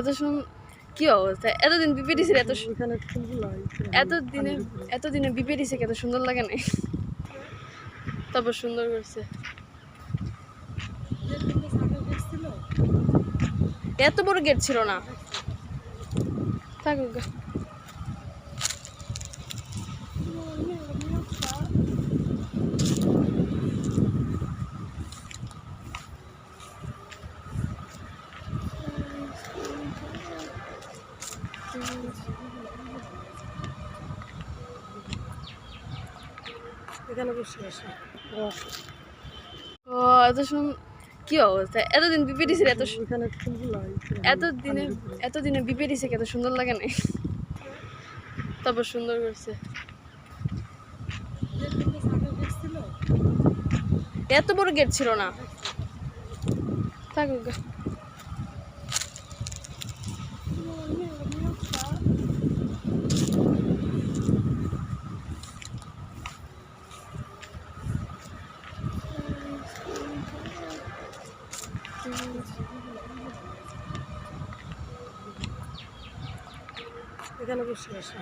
এত শুন কি অবস্থা? এতদিন বিপি ছিল। এত এতদিনে এতদিনে ফুলগুলো এত সুন্দর লাগে না তারপর সুন্দর করছে। এত বড় গেট ছিল না। থাকুক এখানে বসে আসে ও এত শুন কি অবস্থা? এতদিন বিপি দিছিল এত সু- ওইখানে ফুলগুলো এত দিনে এত দিনে বিপি দিছে কত সুন্দর লাগে না তারপর সুন্দর করছে। এত বড় গেট ছিল না। থাকুক। এখানে বসে আসে